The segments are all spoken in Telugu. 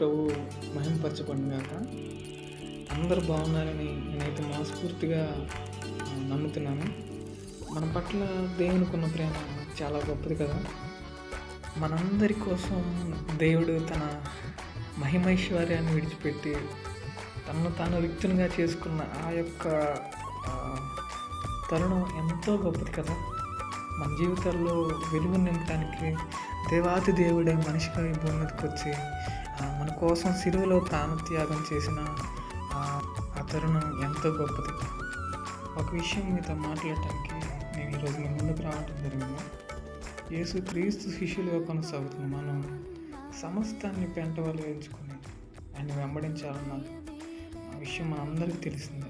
ప్రభు మహింపరచబడినాక అందరూ బాగున్నారని నేనైతే మనస్ఫూర్తిగా నమ్ముతున్నాను. మన పట్ల దేవునికి ఉన్న ప్రేమ చాలా గొప్పది కదా. మనందరి కోసం దేవుడు తన మహిమైశ్వర్యాన్ని విడిచిపెట్టి తనను తాను రిక్తునిగా చేసుకున్న ఆ యొక్క తరుణం ఎంతో గొప్పది కదా. మన జీవితాల్లో వెలుగు నింపడానికి దేవాతి దేవుడే మనిషిగా ఈ భూమి మీదకి వచ్చి మన కోసం సిరువులో ప్రాణత్యాగం చేసిన ఆ, తరుణం ఎంతో గొప్పది. ఒక విషయం మీతో మాట్లాడటానికి నేను ఈరోజు మీ ముందుకు రావడం జరిగింది. యేసు క్రీస్తు శిష్యులుగా కొనసాగుతున్న మనం సమస్తాన్ని పెంట వల్ల ఆయన వెంబడించాలన్నారు ఆ విషయం మనందరికీ తెలిసిందే.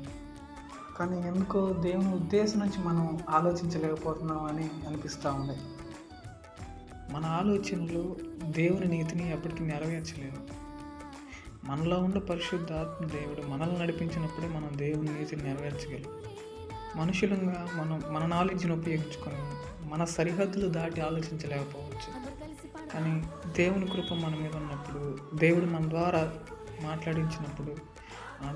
కానీ ఎందుకో దేవుని ఉద్దేశం నుంచి మనం ఆలోచించలేకపోతున్నాం అని అనిపిస్తూ ఉంది. మన ఆలోచనలు దేవుని నీతిని ఎప్పటికీ నెరవేర్చలేము మనలో ఉండే పరిశుద్ధాత్మ దేవుడు మనల్ని నడిపించినప్పుడే మనం దేవుని నీతిని నెరవేర్చగలం. మనుషులంగా మనం మన నాలెడ్జ్ని ఉపయోగించుకొని మన సరిహద్దులు దాటి ఆలోచించలేకపోవచ్చు. కానీ దేవుని కృప మన మీద ఉన్నప్పుడు దేవుడు మన ద్వారా మాట్లాడించినప్పుడు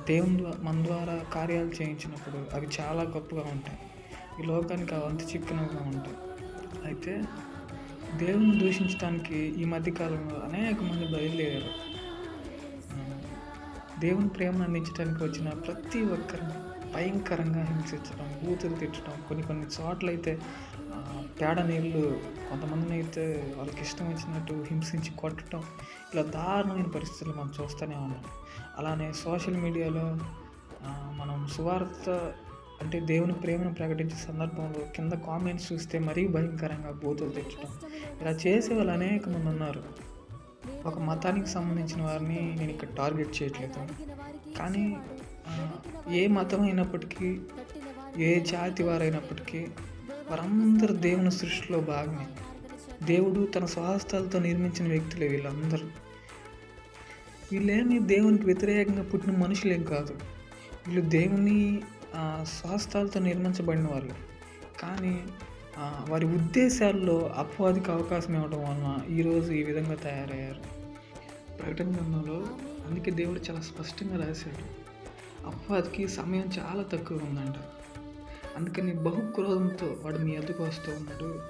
దేవుని మన ద్వారా కార్యాలు చేయించినప్పుడు అవి చాలా గొప్పగా ఉంటాయి. ఈ లోకానికి అవి అంత చిక్కనగా ఉంటాయి. అయితే దేవుని దూషించడానికి ఈ మధ్యకాలంలో అనేక మంది బయలుదేరారు. దేవుని ప్రేమను అందించడానికి వచ్చిన ప్రతి ఒక్కరిని భయంకరంగా హింసించడం బూతులు తిట్టడం కొన్ని కొన్ని చోట్ల అయితే పేడ నీళ్ళు కొంతమందిని అయితే వాళ్ళకి ఇష్టం వచ్చినట్టు హింసించి కొట్టడం ఇలా దారుణమైన పరిస్థితులు మనం చూస్తూనే ఉన్నాం. అలానే సోషల్ మీడియాలో మనం సువార్త అంటే దేవుని ప్రేమను ప్రకటించే సందర్భంలో కింద కామెంట్స్ చూస్తే మరీ భయంకరంగా బూతులు తెచ్చడం ఇలా చేసే వాళ్ళు అనేక మంది ఉన్నారు. ఒక మతానికి సంబంధించిన వారిని నేను ఇక్కడ టార్గెట్ చేయట్లేదు. కానీ ఏ మతం అయినప్పటికీ ఏ జాతి వారైనప్పటికీ వారందరూ దేవుని సృష్టిలో భాగమే. దేవుడు తన స్వహస్తాలతో నిర్మించిన వ్యక్తులే వీళ్ళందరూ. వీళ్ళేమి దేవునికి వ్యతిరేకంగా పుట్టిన మనుషులేం కాదు. వీళ్ళు దేవుని ఆ, స్వహస్తాలతో నిర్మించబడిన వాళ్ళు. కానీ వారి ఉద్దేశాల్లో అపవాదికి అవకాశం ఇవ్వడం వలన ఈరోజు ఈ విధంగా తయారయ్యారు. ప్రకటన గ్రంథంలో అందుకే దేవుడు చాలా స్పష్టంగా రాశాడు. అపవాదికి సమయం చాలా తక్కువ ఉందంట. అందుకని బహుక్రోధంతో వాడు మీ ఎదుకు వస్తూ ఉన్నాడు.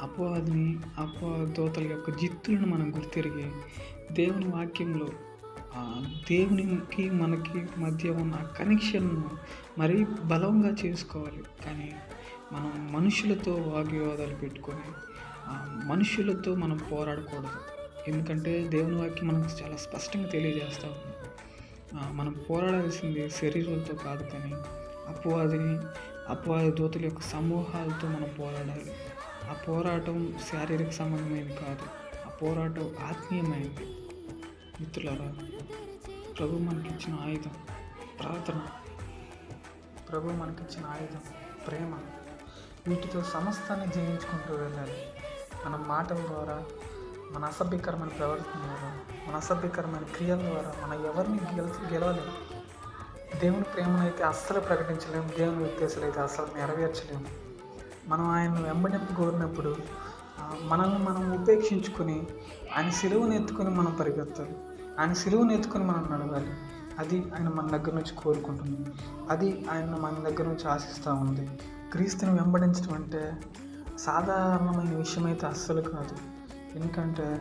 అపవాదిని అపవాద దోతల యొక్క జిత్తులను మనం గుర్తిరిగి దేవుని వాక్యంలో దేవునికి మనకి మధ్య ఉన్న కనెక్షన్ను మరీ బలంగా చేసుకోవాలి. కానీ మనం మనుషులతో వాగ్వివాదాలు పెట్టుకొని మనుషులతో మనం పోరాడకూడదు. ఎందుకంటే దేవుని వాక్యం మనకు చాలా స్పష్టంగా తెలియజేస్తూ ఉంది. మనం పోరాడాల్సింది శరీరాలతో కాదు కానీ అపవాదిని అపవాద దూతల యొక్క సమూహాలతో మనం పోరాడాలి. ఆ పోరాటం శారీరక సంబంధమైనది కాదు. ఆ పోరాటం ఆత్మీయమైనది. మిత్రులారా ప్రభు మనకిచ్చిన ఆయుధం ప్రార్థన. ప్రభు మనకిచ్చిన ఆయుధం ప్రేమ. వీటితో సమస్తాన్ని జయించుకుంటూ వెళ్ళాలి. మన మాటల ద్వారా మన అసభ్యకరమైన ప్రవర్తన ద్వారా మన అసభ్యకరమైన క్రియల ద్వారా మనం ఎవరిని గెల గెలవలేము. దేవుని ప్రేమను అయితే అస్సలు ప్రకటించలేము. దేవుని ఉద్దేశాలు అయితే అస్సలు నెరవేర్చలేము. మనం ఆయన వెంబడింపు కోరినప్పుడు మనల్ని మనం ఉపేక్షించుకొని ఆయన సిలువను ఎత్తుకొని మనం పరిగెత్తాలి. ఆయన సిలువను ఎత్తుకొని మనం నడవాలి. అది ఆయన మన దగ్గర నుంచి కోరుకుంటుంది. అది ఆయన మన దగ్గర నుంచి ఆశిస్తూ ఉంది. క్రీస్తుని వెంబడించడం అంటే సాధారణమైన విషయం అయితే అస్సలు కాదు. ఎందుకంటే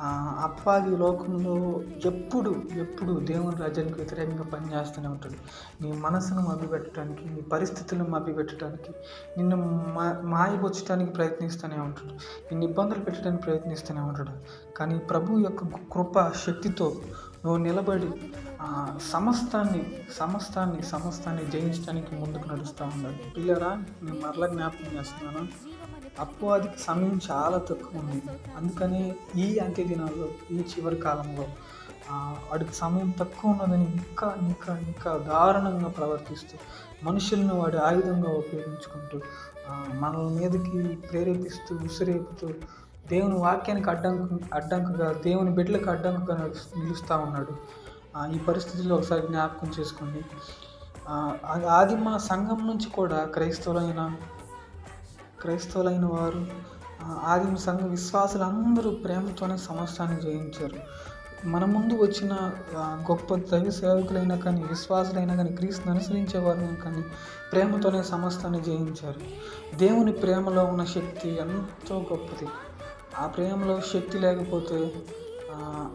అపవాది లోకంలో ఎప్పుడు ఎప్పుడు దేవుని రాజ్యానికి వ్యతిరేకంగా పనిచేస్తూనే ఉంటాడు. నీ మనసును మభ్యపెట్టడానికి నీ పరిస్థితులను మభ్యపెట్టడానికి నిన్ను మా మాయపొచ్చడానికి ప్రయత్నిస్తూనే ఉంటాడు. నిన్ను ఇబ్బందులు పెట్టడానికి ప్రయత్నిస్తూనే ఉంటాడు. కానీ ప్రభు యొక్క కృప శక్తితో నువ్వు నిలబడి సమస్తాన్ని సమస్తాన్ని సమస్తాన్ని జయించడానికి ముందుకు నడుస్తూ ఉండాలి. పిల్లరా నేను మరలా జ్ఞాపకం చేస్తున్నాను. అపవాదికి సమయం చాలా తక్కువ ఉంది. అందుకని ఈ అంత్య దినాల్లో ఈ చివరి కాలంలో వాడికి సమయం తక్కువ ఉన్నదని ఇంకా ఇంకా ఇంకా దారుణంగా ప్రవర్తిస్తూ మనుషులను వాడి ఆయుధంగా ఉపయోగించుకుంటూ మన మనల మీదకి ప్రేరేపిస్తూ ఉసిరేపుతూ దేవుని వాక్యానికి అడ్డంకు అడ్డంకుగా దేవుని బిడ్డలకు అడ్డంకుగా నిలుస్తూ ఉన్నాడు. ఈ పరిస్థితుల్లో ఒకసారి జ్ఞాపకం చేసుకోండి. అది ఆది ఆదిమ సంఘం నుంచి కూడా క్రైస్తవులైన క్రైస్తవులైన వారు ఆదిమ సంఘ విశ్వాసులు అందరూ ప్రేమతోనే సమస్తాన్ని జయించారు. మన ముందు వచ్చిన గొప్ప దైవ సేవకులైనా కానీ విశ్వాసులైనా కానీ క్రీస్తుని అనుసరించేవారైనా కానీ ప్రేమతోనే సమస్తాన్ని జయించారు. దేవుని ప్రేమలో ఉన్న శక్తి ఎంతో గొప్పది. ఆ ప్రేమలో శక్తి లేకపోతే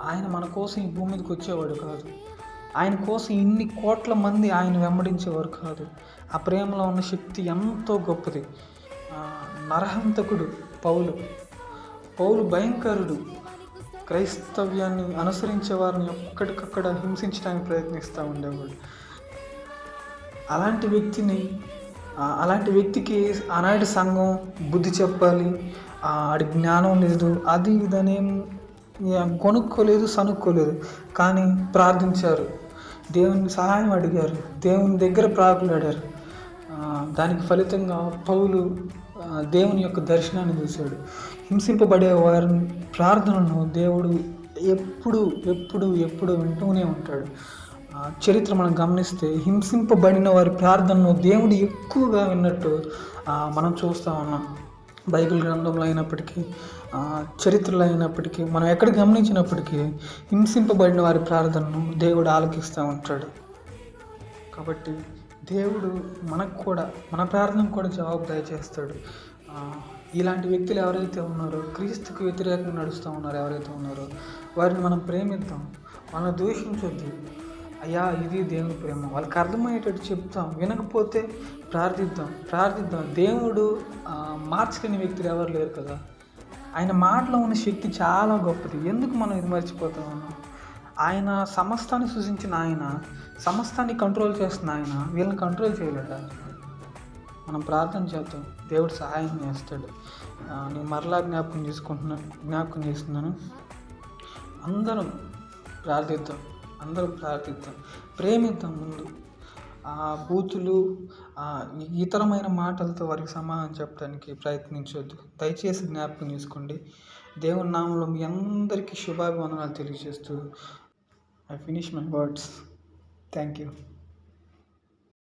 ఆయన మన కోసం ఈ భూమి మీదకి వచ్చేవాడు కాదు. ఆయన కోసం ఇన్ని కోట్ల మంది ఆయన వెంబడించేవారు కాదు. ఆ ప్రేమలో ఉన్న శక్తి ఎంతో గొప్పది. నరహంతకుడు పౌలు. పౌలు భయంకరుడు. క్రైస్తవ్యాన్ని అనుసరించే వారిని ఒక్కడికక్కడ హింసించడానికి ప్రయత్నిస్తూ ఉండేవాడు. అలాంటి వ్యక్తిని అలాంటి వ్యక్తికి ఆనాటి సంఘం బుద్ధి చెప్పాలి ఆడి జ్ఞానం లేదు అది ఇదనేం కొనుక్కోలేదు సనుక్కోలేదు. కానీ ప్రార్థించారు. దేవుని సహాయం అడిగారు. దేవుని దగ్గర ప్రాకులాడారు. ఆ, దానికి ఫలితంగా పౌలు దేవుని యొక్క దర్శనాన్ని చూశాడు. హింసింపబడే వారిని ప్రార్థనను దేవుడు ఎప్పుడు ఎప్పుడు ఎప్పుడు వింటూనే ఉంటాడు. చరిత్ర మనం గమనిస్తే హింసింపబడిన వారి ప్రార్థనను దేవుడు ఎక్కువగా విన్నట్టు మనం చూస్తూ ఉన్నాం. బైబిల్ గ్రంథంలో అయినప్పటికీ చరిత్రలో అయినప్పటికీ మనం ఎక్కడ గమనించినప్పటికీ హింసింపబడిన వారి ప్రార్థనను దేవుడు ఆలకిస్తూ ఉంటాడు. కాబట్టి దేవుడు మనకు కూడా మన ప్రార్థనకు కూడా జవాబు దయచేస్తాడు ఇలాంటి వ్యక్తులు ఎవరైతే ఉన్నారో క్రీస్తుకు వ్యతిరేకంగా నడుస్తూ ఉన్నారో ఎవరైతే ఉన్నారో వారిని మనం ప్రేమిద్దాం. వాళ్ళని దూషించొద్దు. అయ్యా ఇది దేవుని ప్రేమ. వాళ్ళకి అర్థమయ్యేటట్టు చెప్తాం. వినకపోతే ప్రార్థిద్దాం. ప్రార్థిద్దాం. దేవుడు ఆ, మార్చలేని వ్యక్తులు ఎవరు లేరు కదా. ఆయన మాటలో ఉన్న శక్తి చాలా గొప్పది. ఎందుకు మనం ఇది మర్చిపోతా? ఉన్నాం ఆయన సమస్తాన్ని సృజించిన ఆయన సమస్తాన్ని కంట్రోల్ చేస్తున్న ఆయన వీళ్ళని కంట్రోల్ చేయలేడా. మనం ప్రార్థన చేద్దాం. దేవుడు సహాయం చేస్తాడు. నేను మరలా జ్ఞాపకం చేసుకుంటున్నాను జ్ఞాపకం చేస్తున్నాను. అందరం ప్రార్థిద్దాం. అందరం ప్రార్థిద్దాం. ప్రేమిద్దాం ముందు. ఆ బూతులు ఇతరమైన మాటలతో వారికి సమాధానం చెప్పడానికి ప్రయత్నించవద్దు దయచేసి జ్ఞాపకం చేసుకోండి. దేవుని నామంలో మీ అందరికీ శుభాభివందనాలు తెలియజేస్తూ I finish my words. Thank you.